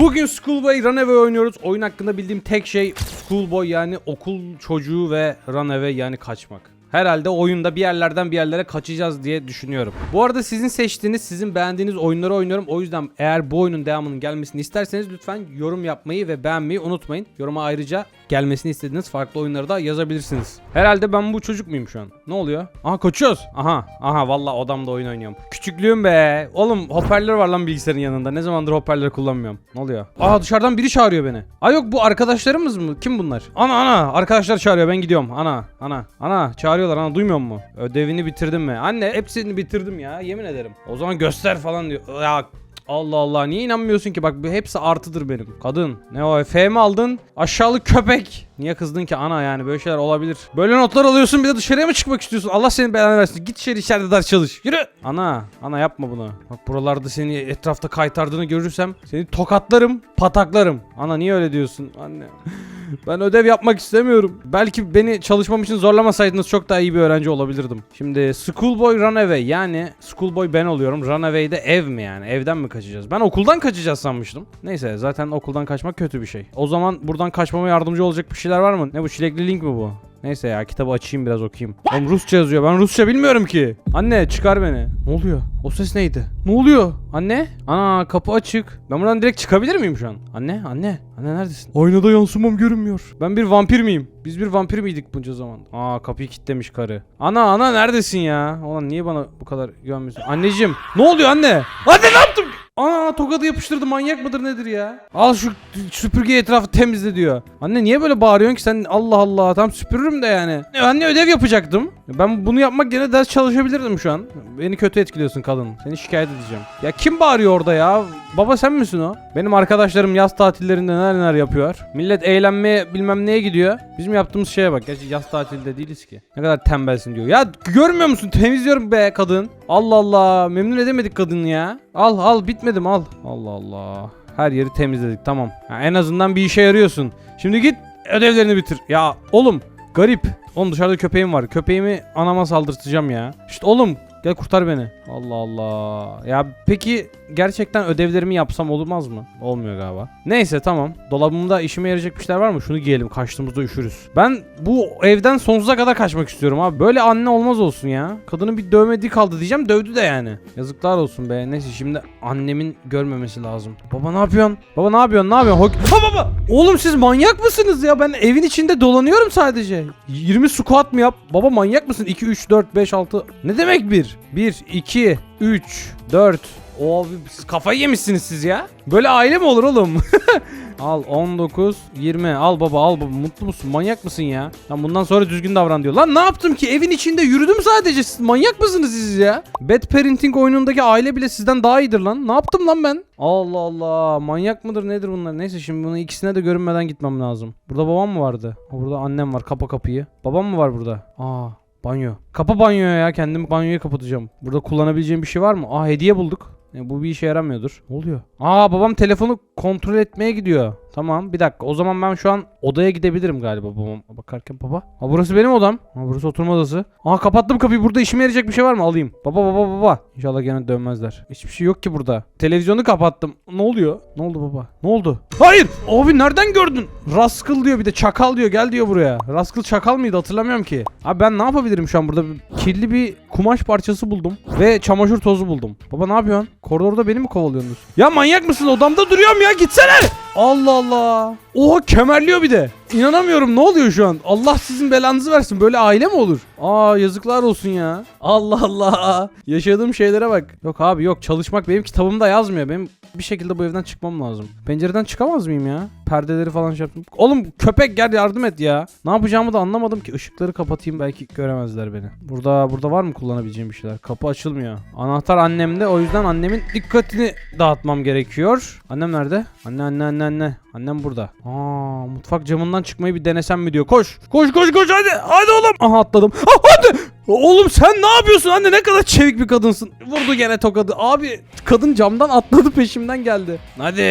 Bugün Schoolboy Runaway oynuyoruz. Oyun hakkında bildiğim tek şey Schoolboy yani okul çocuğu ve Runaway yani kaçmak. Herhalde oyunda bir yerlerden bir yerlere kaçacağız diye düşünüyorum. Bu arada sizin seçtiğiniz, sizin beğendiğiniz oyunları oynuyorum. O yüzden eğer bu oyunun devamının gelmesini isterseniz lütfen yorum yapmayı ve beğenmeyi unutmayın. Yoruma ayrıca gelmesini istediğiniz farklı oyunları da yazabilirsiniz. Herhalde ben bu çocuk muyum şu an? Ne oluyor? Aha kaçıyoruz. Aha. Aha valla odamda oyun oynuyorum. Küçüklüğüm be. Oğlum hoparlör var lan bilgisayarın yanında. Ne zamandır hoparlör kullanmıyorum. Ne oluyor? Aa dışarıdan biri çağırıyor beni. Aa yok bu arkadaşlarımız mı? Kim bunlar? Ana ana arkadaşlar çağırıyor ben gidiyorum. Ana ana ana çağırıyorlar ana duymuyor mu? Ödevini bitirdin mi? Anne hepsini bitirdim ya yemin ederim. O zaman göster falan diyor. Ya Allah Allah niye inanmıyorsun ki bak bu hepsi artıdır benim. Kadın ne o F mi aldın? Aşağılık köpek. Niye kızdın ki ana yani böyle şeyler olabilir. Böyle notlar alıyorsun bir de dışarıya mı çıkmak istiyorsun? Allah senin belanı versin. Git içeri içeride ders çalış. Yürü. Ana ana yapma bunu. Bak buralarda seni etrafta kaytardığını görürsem seni tokatlarım pataklarım. Ana niye öyle diyorsun? Anne. Ben ödev yapmak istemiyorum. Belki beni çalışmam için zorlamasaydınız çok daha iyi bir öğrenci olabilirdim. Şimdi Schoolboy Runaway yani Schoolboy ben oluyorum. Runaway de ev mi yani? Evden mi kaçacağız? Ben okuldan kaçacağız sanmıştım. Neyse zaten okuldan kaçmak kötü bir şey. O zaman buradan kaçmama yardımcı olacak bir şeyler var mı? Ne bu çilekli link mi bu? Neyse ya kitabı açayım biraz okuyayım. Oğlum Rusça yazıyor. Ben Rusça bilmiyorum ki. Anne çıkar beni. Ne oluyor? O ses neydi? Ne oluyor? Anne? Ana kapı açık. Ben buradan direkt çıkabilir miyim şu an? Anne? Anne? Anne neredesin? Aynada yansımam görünmüyor. Ben bir vampir miyim? Biz bir vampir miydik bunca zaman? Aa kapıyı kilitlemiş karı. Ana ana neredesin ya? Ulan niye bana bu kadar güvenmiyorsun? Anneciğim. Ne oluyor anne? Anne ne yaptım? Ana tokadı yapıştırdı manyak mıdır nedir ya? Al şu süpürge etrafı temizle diyor. Anne niye böyle bağırıyorsun ki sen Allah Allah tam süpürürüm de yani. Anne ödev yapacaktım. Ben bunu yapmak yerine ders çalışabilirdim şu an. Beni kötü etkiliyorsun kadın. Seni şikayet edeceğim. Ya kim bağırıyor orada ya? Baba sen misin o? Benim arkadaşlarım yaz tatillerinde neler neler yapıyor. Millet eğlenmeye bilmem neye gidiyor. Bizim yaptığımız şeye bak. Gerçi yaz tatilde değiliz ki. Ne kadar tembelsin diyor. Ya görmüyor musun? Temizliyorum be kadın. Allah Allah. Memnun edemedik kadını ya. Al al bitmedim al. Allah Allah. Her yeri temizledik tamam. Ya en azından bir işe yarıyorsun. Şimdi git ödevlerini bitir. Ya oğlum garip. Oğlum dışarıda köpeğim var. Köpeğimi anama saldırtacağım ya. İşte oğlum gel kurtar beni. Allah Allah. Ya peki gerçekten ödevlerimi yapsam olmaz mı? Olmuyor galiba. Neyse tamam. Dolabımda işime yarayacak bir şeyler var mı? Şunu giyelim. Kaçtığımızda üşürüz. Ben bu evden sonsuza kadar kaçmak istiyorum abi. Böyle anne olmaz olsun ya. Kadının bir dövmediği kaldı diyeceğim. Dövdü de yani. Yazıklar olsun be. Neyse şimdi annemin görmemesi lazım. Baba ne yapıyorsun? Baba ne yapıyorsun? Ne yapıyorsun? Hok- ha baba! Oğlum siz manyak mısınız ya? Ben evin içinde dolanıyorum sadece. 20 squat mı yap? Baba manyak mısın? 2, 3, 4, 5, 6. Ne demek bir? 1, 2, 3, 4. O siz kafayı yemişsiniz siz ya. Böyle aile mi olur oğlum? al 19 20 al baba al baba mutlu musun manyak mısın ya? Lan bundan sonra düzgün davran diyor. Lan ne yaptım ki evin içinde yürüdüm sadece siz manyak mısınız siz ya? Bad Parenting oyunundaki aile bile sizden daha iyidir lan. Ne yaptım lan ben? Allah Allah manyak mıdır nedir bunlar? Neyse şimdi bunu ikisine de görünmeden gitmem lazım. Burada babam mı vardı? Burada annem var kapa kapıyı. Babam mı var burada? Aa Banyo. Kapa banyoya ya kendim banyoyu kapatacağım. Burada kullanabileceğim bir şey var mı? Aa hediye bulduk. E, bu bir işe yaramıyordur. Ne oluyor? Aa babam telefonu kontrol etmeye gidiyor. Tamam bir dakika o zaman ben şu an odaya gidebilirim galiba babam bakarken baba. Ha burası benim odam. Ha burası oturma odası. Aa kapattım kapıyı burada işime yarayacak bir şey var mı alayım. Baba baba baba. İnşallah gene dönmezler. Hiçbir şey yok ki burada. Televizyonu kapattım. Ne oluyor? Ne oldu baba? Ne oldu? Hayır! Abi nereden gördün? Rascal diyor bir de çakal diyor gel diyor buraya. Rascal çakal mıydı hatırlamıyorum ki. Abi ben ne yapabilirim şu an burada? Kirli bir kumaş parçası buldum. Ve çamaşır tozu buldum. Baba ne yapıyorsun? Koridorda beni mi kovalıyorsunuz? Ya manyak mısın? Odamda duruyorum ya gitsene! Allah Allah. Oha kemerliyor bir de. İnanamıyorum ne oluyor şu an? Allah sizin belanızı versin. Böyle aile mi olur? Aa yazıklar olsun ya. Allah Allah. Yaşadığım şeylere bak. Yok abi yok çalışmak benim kitabımda yazmıyor. Benim bir şekilde bu evden çıkmam lazım. Pencereden çıkamaz mıyım ya? Perdeleri falan şey yaptım. Oğlum köpek gel yardım et ya. Ne yapacağımı da anlamadım ki. Işıkları kapatayım belki göremezler beni. Burada burada var mı kullanabileceğim bir şeyler? Kapı açılmıyor. Anahtar annemde. O yüzden annemin dikkatini dağıtmam gerekiyor. Annem nerede? Anne anne anne anne. Annem burada. Aa mutfak camından çıkmayı bir denesem mi diyor. Koş. Koş koş koş hadi. Hadi oğlum. Aha atladım. Ah, hadi. Oğlum sen ne yapıyorsun anne ne kadar çevik bir kadınsın. Vurdu gene tokadı. Abi kadın camdan atladı peşimden geldi. Hadi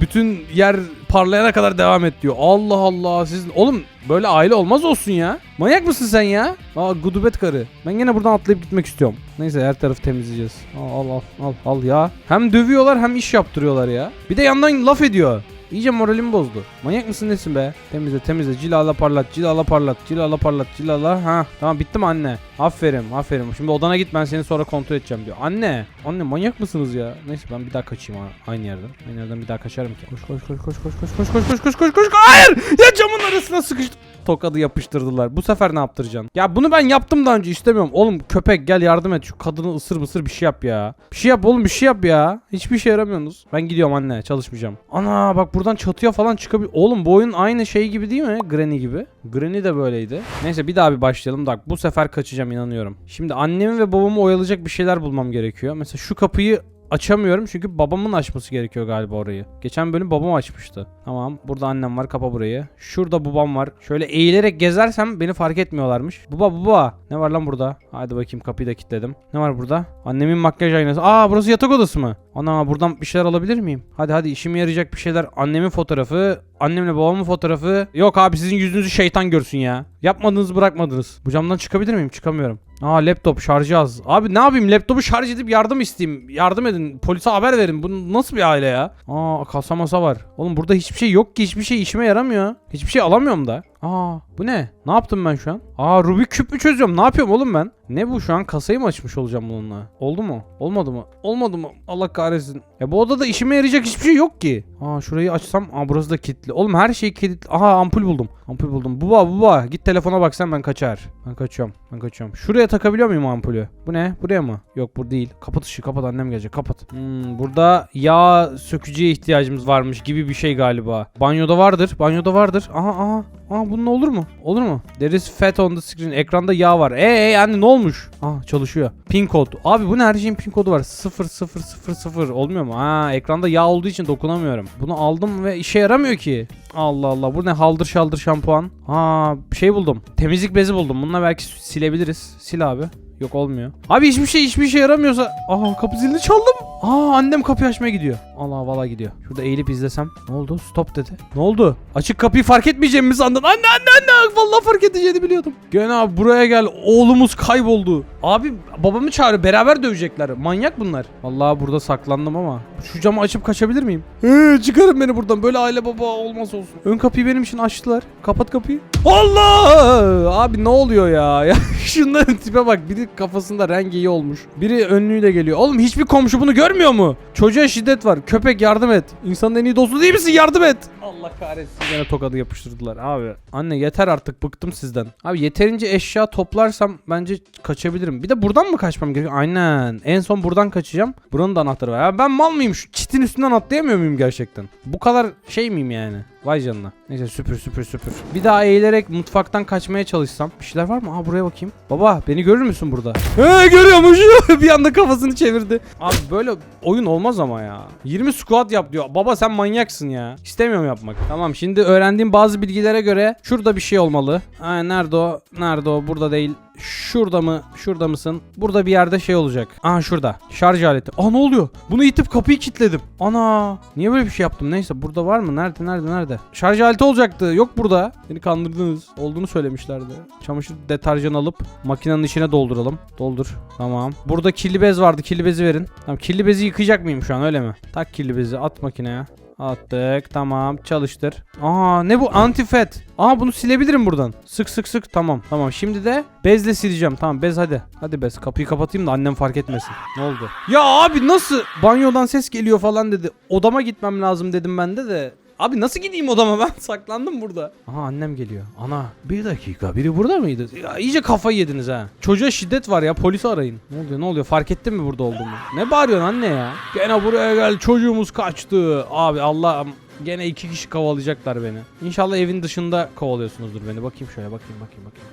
bütün yer parlak toparlayana kadar devam et diyor. Allah Allah siz oğlum böyle aile olmaz olsun ya. Manyak mısın sen ya? Aa gudubet karı. Ben gene buradan atlayıp gitmek istiyorum. Neyse her tarafı temizleyeceğiz. Al al al al, al ya. Hem dövüyorlar hem iş yaptırıyorlar ya. Bir de yandan laf ediyor. İyice moralimi bozdu. Manyak mısın nesin be? Temizle temizle cilala parlat cilala parlat cilala parlat cilala. Ha tamam bitti mi anne? Aferin aferin. Şimdi odana git ben seni sonra kontrol edeceğim diyor. Anne anne manyak mısınız ya? Neyse ben bir daha kaçayım ha, aynı yerden. Aynı yerden bir daha kaçarım ki. Koş koş koş koş koş koş koş koş koş koş koş koş. Hayır ya camın arasına sıkıştım. Tokadı yapıştırdılar. Bu sefer ne yaptıracaksın? Ya bunu ben yaptım daha önce istemiyorum. Oğlum köpek gel yardım et. Şu kadını ısır mısır bir şey yap ya. Bir şey yap oğlum bir şey yap ya. Hiçbir şey yaramıyorsunuz. Ben gidiyorum anne çalışmayacağım. Ana bak buradan çatıya falan çıkabilir. Oğlum bu oyun aynı şey gibi değil mi? Granny gibi. Granny de böyleydi. Neyse bir daha bir başlayalım. Bak bu sefer kaçacağım inanıyorum. Şimdi annemi ve babamı oyalayacak bir şeyler bulmam gerekiyor. Mesela şu kapıyı açamıyorum çünkü babamın açması gerekiyor galiba orayı. Geçen bölüm babam açmıştı. Tamam burada annem var kapa burayı. Şurada babam var. Şöyle eğilerek gezersem beni fark etmiyorlarmış. Baba baba ne var lan burada? Hadi bakayım kapıyı da kilitledim. Ne var burada? Annemin makyaj aynası. Aa burası yatak odası mı? Ana buradan bir şeyler alabilir miyim? Hadi hadi işime yarayacak bir şeyler. Annemin fotoğrafı, annemle babamın fotoğrafı. Yok abi sizin yüzünüzü şeytan görsün ya. Yapmadınız bırakmadınız. Bu camdan çıkabilir miyim? Çıkamıyorum. Aa laptop şarjı az. Abi ne yapayım laptopu şarj edip yardım isteyeyim. Yardım edin. Polise haber verin. Bu nasıl bir aile ya? Aa kasa masa var. Oğlum burada hiçbir şey yok ki. Hiçbir şey işime yaramıyor. Hiçbir şey alamıyorum da. Aa bu ne? Ne yaptım ben şu an? Aa Rubik küp mü çözüyorum? Ne yapıyorum oğlum ben? Ne bu şu an? Kasayı mı açmış olacağım bununla? Oldu mu? Olmadı mı? Olmadı mı? Allah kahretsin. Ya bu odada işime yarayacak hiçbir şey yok ki. Aa şurayı açsam aa burası da kilitli. Oğlum her şey kilitli. Aha ampul buldum. Ampul buldum. Baba baba git telefona baksan ben kaçar. Ben kaçıyorum. Ben kaçıyorum. Şuraya takabiliyor muyum ampulü? Bu ne? Buraya mı? Yok bu değil. Kapat ışığı kapat annem gelecek kapat. Hmm, burada yağ sökücüye ihtiyacımız varmış gibi bir şey galiba. Banyoda vardır. Banyoda vardır. Aha aha. Aa bunun olur mu? Olur mu? There is fat on the screen. Ekranda yağ var. Ee ee anne ne olmuş? Aa çalışıyor. Pin kod. Abi bu ne her şeyin pin kodu var. 0000 olmuyor mu? Ha ekranda yağ olduğu için dokunamıyorum. Bunu aldım ve işe yaramıyor ki. Allah Allah bu ne haldır şaldır şampuan. Aa şey buldum. Temizlik bezi buldum. Bununla belki silebiliriz. Sil abi. Yok olmuyor. Abi hiçbir şey hiçbir şey yaramıyorsa. Aa kapı zilini çaldım. Aa annem kapıyı açmaya gidiyor. Allah valla gidiyor. Şurada eğilip izlesem. Ne oldu? Stop dedi. Ne oldu? Açık kapıyı fark etmeyeceğimi mi sandın? Anne anne anne. Vallahi fark edeceğini biliyordum. Gene abi buraya gel. Oğlumuz kayboldu. Abi babamı çağır. Beraber dövecekler. Manyak bunlar. Vallahi burada saklandım ama. Şu camı açıp kaçabilir miyim? Ee, çıkarın beni buradan. Böyle aile baba olmaz olsun. Ön kapıyı benim için açtılar. Kapat kapıyı. Allah! Abi ne oluyor ya? Ya şunların tipe bak. Biri kafasında rengi iyi olmuş. Biri önlüğüyle geliyor. Oğlum hiçbir komşu bunu görmüyor mu? Çocuğa şiddet var. Köpek yardım et. İnsanın en iyi dostu değil misin? Yardım et. Allah kahretsin. Gene tokadı yapıştırdılar abi. Anne yeter artık bıktım sizden. Abi yeterince eşya toplarsam bence kaçabilirim. Bir de buradan mı kaçmam gerekiyor? Aynen. En son buradan kaçacağım. Buranın da anahtarı var. Ya ben mal mıyım? Şu çitin üstünden atlayamıyor muyum gerçekten? Bu kadar şey miyim yani? Vay canına. Neyse süpür süpür süpür. Bir daha eğilerek mutfaktan kaçmaya çalışsam. Bir şeyler var mı? Aa buraya bakayım. Baba beni görür müsün burada? He görüyormuş. bir anda kafasını çevirdi. Abi böyle oyun olmaz ama ya. 20 squat yap diyor. Baba sen manyaksın ya. İstemiyorum yapmak. Tamam şimdi öğrendiğim bazı bilgilere göre şurada bir şey olmalı. Aa, nerede o? Nerede o? Burada değil. Şurada mı? Şurada mısın? Burada bir yerde şey olacak. Aha şurada. Şarj aleti. Aa ne oluyor? Bunu itip kapıyı kilitledim. Ana. Niye böyle bir şey yaptım? Neyse burada var mı? Nerede? Nerede? Nerede? Şarj aleti olacaktı. Yok burada. Beni kandırdınız. Olduğunu söylemişlerdi. Çamaşır deterjan alıp makinenin içine dolduralım. Doldur. Tamam. Burada kirli bez vardı. Kirli bezi verin. Tamam kirli bezi yıkayacak mıyım şu an öyle mi? Tak kirli bezi. At makineye. Attık tamam çalıştır. Aa ne bu antifet. Aa bunu silebilirim buradan. Sık sık sık tamam tamam şimdi de bezle sileceğim. Tamam bez hadi. Hadi bez kapıyı kapatayım da annem fark etmesin. Ne oldu? Ya abi nasıl banyodan ses geliyor falan dedi. Odama gitmem lazım dedim ben de de. Abi nasıl gideyim odama ben saklandım burada. Aha annem geliyor. Ana bir dakika biri burada mıydı? Ya iyice kafayı yediniz ha. Çocuğa şiddet var ya polisi arayın. Ne oluyor ne oluyor fark ettin mi burada olduğumu? Ne bağırıyorsun anne ya? Gene buraya gel çocuğumuz kaçtı. Abi Allah'ım gene iki kişi kovalayacaklar beni. İnşallah evin dışında kovalıyorsunuzdur beni. Bakayım şöyle bakayım bakayım bakayım.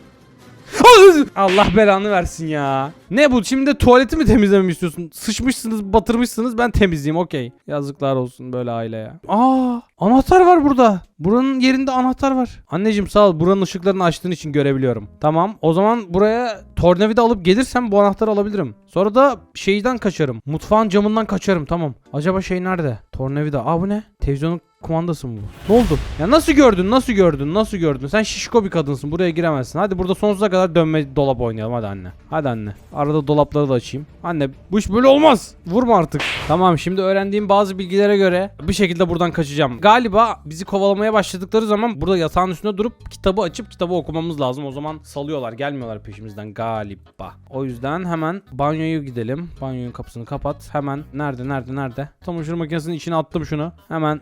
Allah belanı versin ya. Ne bu şimdi tuvaleti mi temizlememi istiyorsun? Sıçmışsınız batırmışsınız ben temizleyeyim okey. Yazıklar olsun böyle aileye. Aa anahtar var burada. Buranın yerinde anahtar var. Anneciğim sağ ol buranın ışıklarını açtığın için görebiliyorum. Tamam o zaman buraya tornavida alıp gelirsem bu anahtarı alabilirim. Sonra da şeyden kaçarım. Mutfağın camından kaçarım tamam. Acaba şey nerede? Tornavida. Aa bu ne? Televizyonun kumandası bu? Ne oldu? Ya nasıl gördün? Nasıl gördün? Nasıl gördün? Sen şişko bir kadınsın. Buraya giremezsin. Hadi burada sonsuza kadar dönme dolap oynayalım hadi anne. Hadi anne. Arada dolapları da açayım. Anne bu iş böyle olmaz. Vurma artık. Tamam şimdi öğrendiğim bazı bilgilere göre bir şekilde buradan kaçacağım. Galiba bizi kovalamaya başladıkları zaman burada yatağın üstünde durup kitabı açıp kitabı okumamız lazım. O zaman salıyorlar. Gelmiyorlar peşimizden galiba. O yüzden hemen banyoya gidelim. Banyonun kapısını kapat. Hemen nerede nerede nerede? Çamaşır makinesinin içine attım şunu. Hemen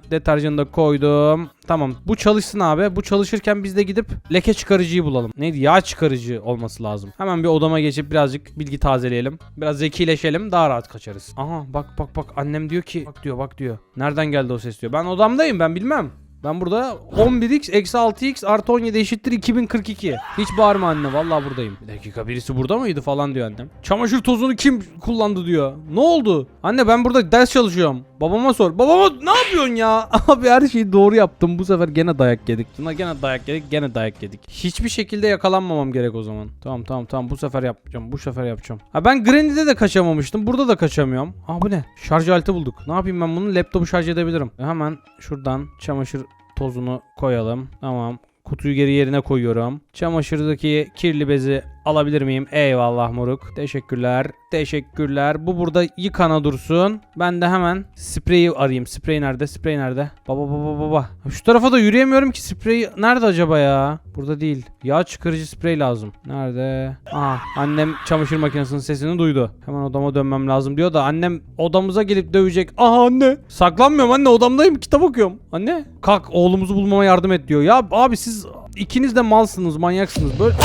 da koydum. Tamam bu çalışsın abi. Bu çalışırken biz de gidip leke çıkarıcıyı bulalım. Neydi? Yağ çıkarıcı olması lazım. Hemen bir odama geçip birazcık bilgi tazeleyelim. Biraz zekileşelim. Daha rahat kaçarız. Aha bak bak bak annem diyor ki bak diyor bak diyor. Nereden geldi o ses diyor. Ben odamdayım ben bilmem. Ben burada 11x eksi 6x artı 17 eşittir 2042. Hiç bağırma anne vallahi buradayım. Bir dakika birisi burada mıydı falan diyor annem. Çamaşır tozunu kim kullandı diyor. Ne oldu? Anne ben burada ders çalışıyorum. Babama sor. Babama ne yapıyorsun ya? Abi her şeyi doğru yaptım. Bu sefer gene dayak yedik. Buna gene dayak yedik. Gene dayak yedik. Hiçbir şekilde yakalanmamam gerek o zaman. Tamam tamam tamam bu sefer yapacağım. Bu sefer yapacağım. Ha ben Granny'de de kaçamamıştım. Burada da kaçamıyorum. Aa bu ne? Şarj aleti bulduk. Ne yapayım ben bunu? Laptopu şarj edebilirim. Hemen şuradan çamaşır tozunu koyalım. Tamam. Kutuyu geri yerine koyuyorum. Çamaşırdaki kirli bezi alabilir miyim? Eyvallah moruk. Teşekkürler. Teşekkürler. Bu burada yıkana dursun. Ben de hemen spreyi arayayım. Sprey nerede? Sprey nerede? Baba baba baba. Şu tarafa da yürüyemiyorum ki. Sprey nerede acaba ya? Burada değil. Yağ çıkarıcı sprey lazım. Nerede? Aha annem çamaşır makinesinin sesini duydu. Hemen odama dönmem lazım diyor da annem odamıza gelip dövecek. Aha anne. Saklanmıyorum anne odamdayım kitap okuyorum. Anne kalk oğlumuzu bulmama yardım et diyor. Ya abi siz ikiniz de malsınız manyaksınız. Böyle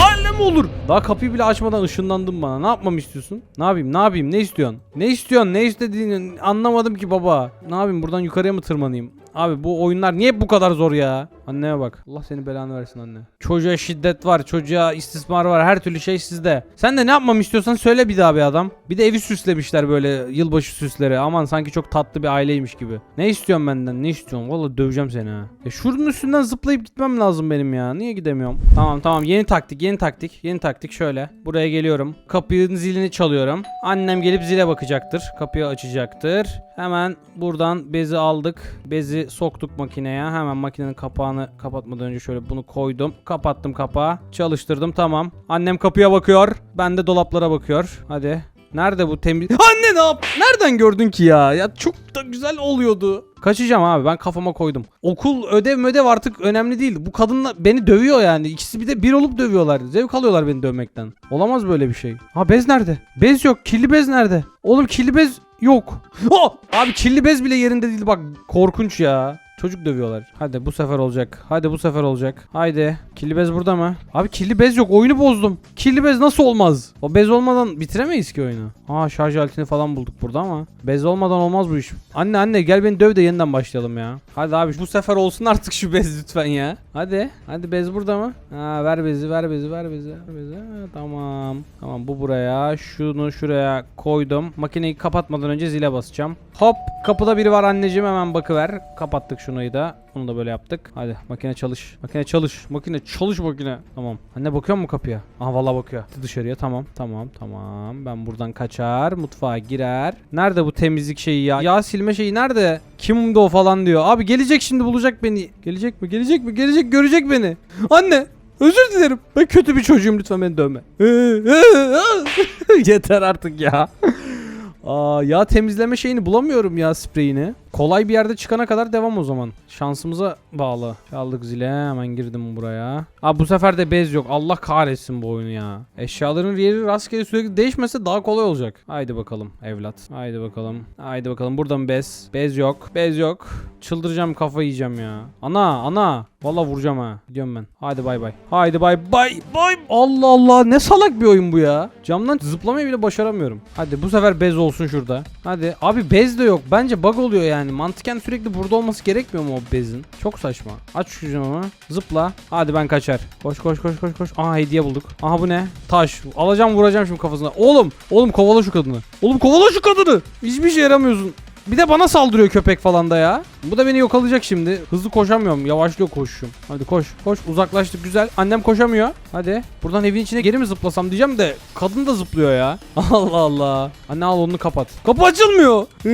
annem olur. Daha kapıyı bile açmadan ışınlandın bana. Ne yapmamı istiyorsun? Ne yapayım? Ne yapayım? Ne istiyorsun? Ne istiyorsun? Ne istediğini anlamadım ki baba. Ne yapayım? Buradan yukarıya mı tırmanayım? Abi bu oyunlar niye bu kadar zor ya? Anneye bak. Allah seni belanı versin anne. Çocuğa şiddet var, çocuğa istismar var, her türlü şey sizde. Sen de ne yapmamı istiyorsan söyle bir daha bir adam. Bir de evi süslemişler böyle yılbaşı süsleri. Aman sanki çok tatlı bir aileymiş gibi. Ne istiyorsun benden? Ne istiyorsun? Vallahi döveceğim seni ha. Ya şunun üstünden zıplayıp gitmem lazım benim ya. Niye gidemiyorum? Tamam tamam yeni taktik, yeni taktik. Yeni taktik şöyle. Buraya geliyorum. Kapının zilini çalıyorum. Annem gelip zile bakacaktır. Kapıyı açacaktır. Hemen buradan bezi aldık. Bezi soktuk makineye. Hemen makinenin kapağını kapatmadan önce şöyle bunu koydum. Kapattım kapağı. Çalıştırdım tamam. Annem kapıya bakıyor. Ben de dolaplara bakıyor. Hadi. Nerede bu temiz... Anne ne yap? Nereden gördün ki ya? Ya çok da güzel oluyordu. Kaçacağım abi ben kafama koydum. Okul ödev ödev artık önemli değil. Bu kadınla beni dövüyor yani. İkisi bir de bir olup dövüyorlar. Zevk alıyorlar beni dövmekten. Olamaz böyle bir şey. Ha bez nerede? Bez yok. Kirli bez nerede? Oğlum kirli bez yok. Oh! Abi kirli bez bile yerinde değil bak. Korkunç ya. Çocuk dövüyorlar. Hadi bu sefer olacak. Hadi bu sefer olacak. Haydi. Kirli bez burada mı? Abi kirli bez yok. Oyunu bozdum. Kirli bez nasıl olmaz? O bez olmadan bitiremeyiz ki oyunu. Aa şarj aletini falan bulduk burada ama. Bez olmadan olmaz bu iş. Anne anne gel beni döv de yeniden başlayalım ya. Hadi abi bu sefer olsun artık şu bez lütfen ya. Hadi. Hadi bez burada mı? Ha ver bezi ver bezi ver bezi ver bezi. Ha, tamam. Tamam bu buraya. Şunu şuraya koydum. Makineyi kapatmadan önce zile basacağım. Hop kapıda biri var anneciğim hemen bakıver. Kapattık şunu da. Bunu da böyle yaptık. Hadi makine çalış. Makine çalış. Makine çalış makine. Tamam. Anne bakıyor mu kapıya? Aha vallahi bakıyor. Dışarıya tamam. Tamam tamam. Ben buradan kaçar. Mutfağa girer. Nerede bu temizlik şeyi ya? Yağ silme şeyi nerede? Kimdi o falan diyor. Abi gelecek şimdi bulacak beni. Gelecek mi? Gelecek mi? Gelecek görecek beni. Anne. Özür dilerim. Ben kötü bir çocuğum lütfen beni dövme. Yeter artık ya. Aa, yağ temizleme şeyini bulamıyorum ya spreyini. Kolay bir yerde çıkana kadar devam o zaman. Şansımıza bağlı. Çaldık zile hemen girdim buraya. Aa bu sefer de bez yok. Allah kahretsin bu oyunu ya. Eşyaların yeri rastgele sürekli değişmese daha kolay olacak. Haydi bakalım evlat. Haydi bakalım. Haydi bakalım. Burada mı bez? Bez yok. Bez yok. Çıldıracağım kafa yiyeceğim ya. Ana ana. Vallahi vuracağım ha. Gidiyorum ben. Haydi bay bay. Haydi bay bay bay. Allah Allah ne salak bir oyun bu ya. Camdan zıplamayı bile başaramıyorum. Hadi bu sefer bez olsun şurada. Hadi. Abi bez de yok. Bence bug oluyor yani. Mantıken sürekli burada olması gerekmiyor mu o bezin? Çok saçma. Aç şu camı. Zıpla. Hadi ben kaçar. Koş koş koş koş koş. Aha hediye bulduk. Aha bu ne? Taş. Alacağım vuracağım şimdi kafasına. Oğlum. Oğlum kovala şu kadını. Oğlum kovala şu kadını. Hiçbir şey yaramıyorsun. Bir de bana saldırıyor köpek falan da ya. Bu da beni yokalayacak şimdi. Hızlı koşamıyorum. Yavaşlıyor koşuşum. Hadi koş. Koş. Uzaklaştık. Güzel. Annem koşamıyor. Hadi. Buradan evin içine geri mi zıplasam diyeceğim de kadın da zıplıyor ya. Allah Allah. Anne al onu kapat. Kapı açılmıyor. Hı,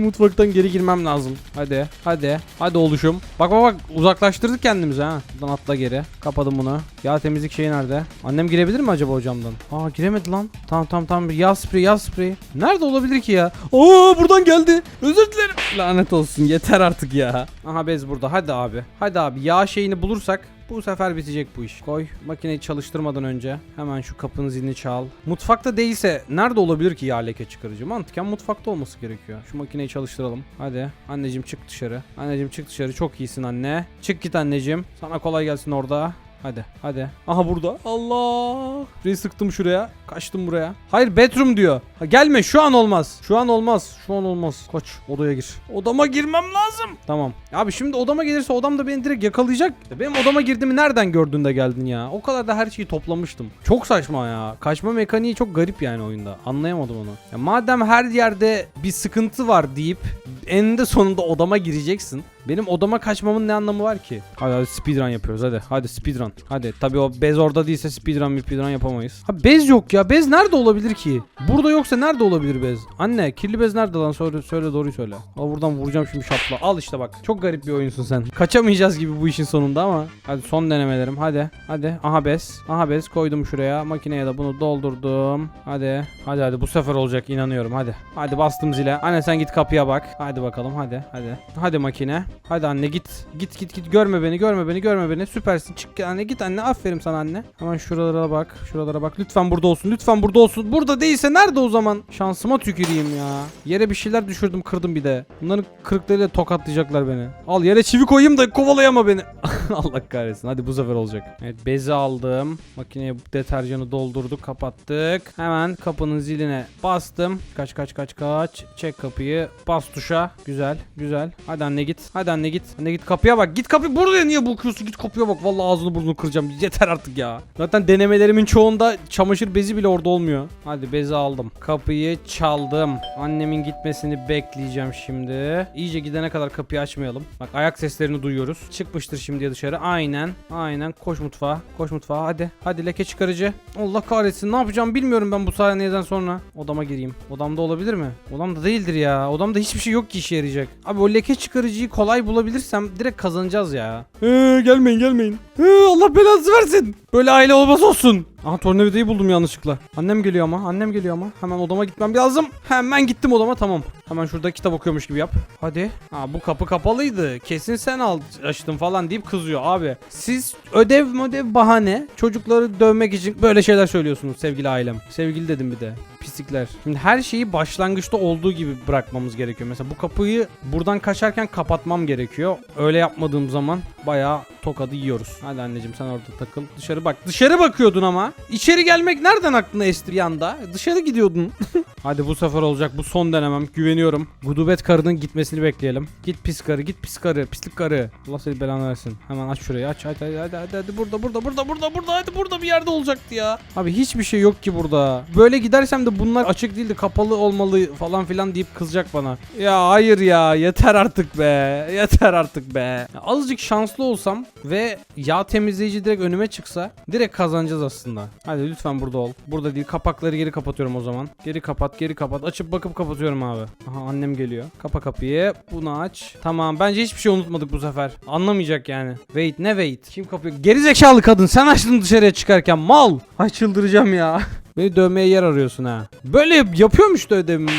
mutfaktan geri girmem lazım. Hadi. Hadi. Hadi oluşum. Bak bak bak. Uzaklaştırdık kendimizi ha. Buradan atla geri. Kapadım bunu. Yağ temizlik şeyi nerede? Annem girebilir mi acaba hocamdan? Aa giremedi lan. Tamam tamam tamam. Yağ spreyi yağ spreyi. Nerede olabilir ki ya? Oo buradan geldi. Özür dilerim. Lanet olsun yeter artık ya. Aha bez burada. Hadi abi. Hadi abi yağ şeyini bulursak bu sefer bitecek bu iş. Koy makineyi çalıştırmadan önce hemen şu kapının zilini çal. Mutfakta değilse nerede olabilir ki yağ leke çıkarıcı? Mantıken mutfakta olması gerekiyor. Şu makineyi çalıştıralım. Hadi anneciğim çık dışarı. Anneciğim çık dışarı. Çok iyisin anne. Çık git anneciğim. Sana kolay gelsin orada. Hadi hadi. Aha burada. Allah. Burayı sıktım şuraya. Kaçtım buraya. Hayır bedroom diyor. Ha, gelme şu an olmaz. Şu an olmaz. Şu an olmaz. Koç odaya gir. Odama girmem lazım. Tamam. Abi şimdi odama gelirse odam da beni direkt yakalayacak. Benim odama girdiğimi nereden gördün de geldin ya? O kadar da her şeyi toplamıştım. Çok saçma ya. Kaçma mekaniği çok garip yani oyunda. Anlayamadım onu. Ya madem her yerde bir sıkıntı var deyip eninde sonunda odama gireceksin. Benim odama kaçmamın ne anlamı var ki? Hadi hadi speedrun yapıyoruz hadi. Hadi speedrun. Hadi tabii o bez orada değilse speedrun speedrun yapamayız. Ha bez yok ya. Bez nerede olabilir ki? Burada yoksa nerede olabilir bez? Anne kirli bez nerede lan? Söyle, söyle doğruyu söyle. Al buradan vuracağım şimdi şapla. Al işte bak. Çok garip bir oyunsun sen. Kaçamayacağız gibi bu işin sonunda ama. Hadi son denemelerim. Hadi. Hadi. Aha bez. Aha bez koydum şuraya. Makineye de bunu doldurdum. Hadi. Hadi hadi bu sefer olacak inanıyorum. Hadi. Hadi bastım zile. Anne sen git kapıya bak. Hadi bakalım hadi. Hadi. Hadi makine. Hadi anne git. Git git git. Görme beni görme beni görme beni. Süpersin. Çık anne git anne. Aferin sana anne. Hemen şuralara bak. Şuralara bak. Lütfen burada olsun. Lütfen burada olsun. Burada değilse nerede o zaman? Şansıma tüküreyim ya. Yere bir şeyler düşürdüm kırdım bir de. Bunların kırıklarıyla tokatlayacaklar beni. Al yere çivi koyayım da kovalayama beni. Allah kahretsin. Hadi bu sefer olacak. Evet bezi aldım. Makineye deterjanı doldurduk. Kapattık. Hemen kapının ziline bastım. Kaç kaç kaç kaç. Çek kapıyı. Bas tuşa. Güzel. Güzel. Hadi anne git. Hadi anne git. Anne git kapıya bak. Git kapı. Buraya niye bakıyorsun? Git kapıya bak. Vallahi ağzını burnunu kıracağım. Yeter artık ya. Zaten denemelerimin çoğunda çamaşır bezi bile orada olmuyor. Hadi bezi aldım. Kapıyı çaldım. Annemin gitmesini bekleyeceğim şimdi. İyice gidene kadar kapıyı açmayalım. Bak ayak seslerini duyuyoruz. Çıkmıştır şimdiye dışarı. Aynen. Aynen. Koş mutfağa. Koş mutfağa. Hadi. Hadi leke çıkarıcı. Allah kahretsin. Ne yapacağım bilmiyorum ben bu saniyeden sonra. Odama gireyim. Odamda olabilir mi? Odamda değildir ya. Odamda hiçbir şey yok ki işe yarayacak. Abi o leke çıkarıcıyı kolay bulabilirsem direkt kazanacağız ya. Ee, gelmeyin gelmeyin. Ee, Allah belanızı versin. Böyle aile olmaz olsun. Aha tornavidayı buldum yanlışlıkla. Annem geliyor ama. Annem geliyor ama. Hemen odama gitmem lazım. Hemen gittim odama tamam. Hemen şurada kitap okuyormuş gibi yap. Hadi. Ha bu kapı kapalıydı. Kesin sen al açtın falan deyip kızıyor abi. Siz ödev ödev bahane. Çocukları dövmek için böyle şeyler söylüyorsunuz sevgili ailem. Sevgili dedim bir de. Pislikler. Şimdi her şeyi başlangıçta olduğu gibi bırakmamız gerekiyor. Mesela bu kapıyı buradan kaçarken kapatmam gerekiyor. Öyle yapmadığım zaman bayağı tokadı yiyoruz. Hadi anneciğim sen orada takıl. Dışarı bak. Dışarı bakıyordun ama. İçeri gelmek nereden aklına esti bir anda? Dışarı gidiyordun. Hadi bu sefer olacak. Bu son denemem. Güveniyorum. Gudubet karının gitmesini bekleyelim. Git pis karı, git pis karı, pislik karı. Allah seni belanı versin. Hemen aç şurayı. Aç hadi hadi hadi hadi, hadi. burada burada burada burada burada hadi burada bir yerde olacaktı ya. Abi hiçbir şey yok ki burada. Böyle gidersem de bunlar açık değildi, kapalı olmalı falan filan deyip kızacak bana. Ya hayır ya yeter artık be. Yeter artık be. Azıcık şanslı olsam ve yağ temizleyici direkt önüme çıksa direkt kazanacağız aslında. Hadi lütfen burada ol. Burada değil. Kapakları geri kapatıyorum o zaman. Geri kapat, geri kapat. Açıp bakıp kapatıyorum abi. Aha annem geliyor. Kapa kapıyı. Bunu aç. Tamam. Bence hiçbir şey unutmadık bu sefer. Anlamayacak yani. Wait ne wait? Kim kapıyor? Gerizekalı kadın. Sen açtın dışarıya çıkarken. Mal. Ay çıldıracağım ya. Beni dövmeye yer arıyorsun ha. Böyle yap- yapıyormuş da ödevimi.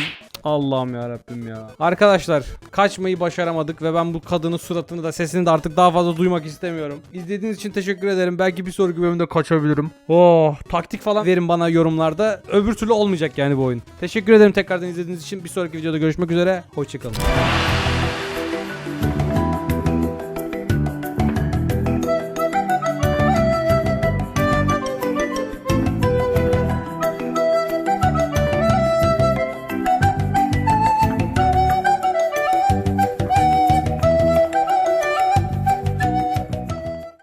Allah'ım ya Rabbim ya. Arkadaşlar kaçmayı başaramadık ve ben bu kadının suratını da sesini de artık daha fazla duymak istemiyorum. İzlediğiniz için teşekkür ederim. Belki bir sonraki bölümde kaçabilirim. Oh, taktik falan verin bana yorumlarda. Öbür türlü olmayacak yani bu oyun. Teşekkür ederim tekrardan izlediğiniz için. Bir sonraki videoda görüşmek üzere. Hoşçakalın.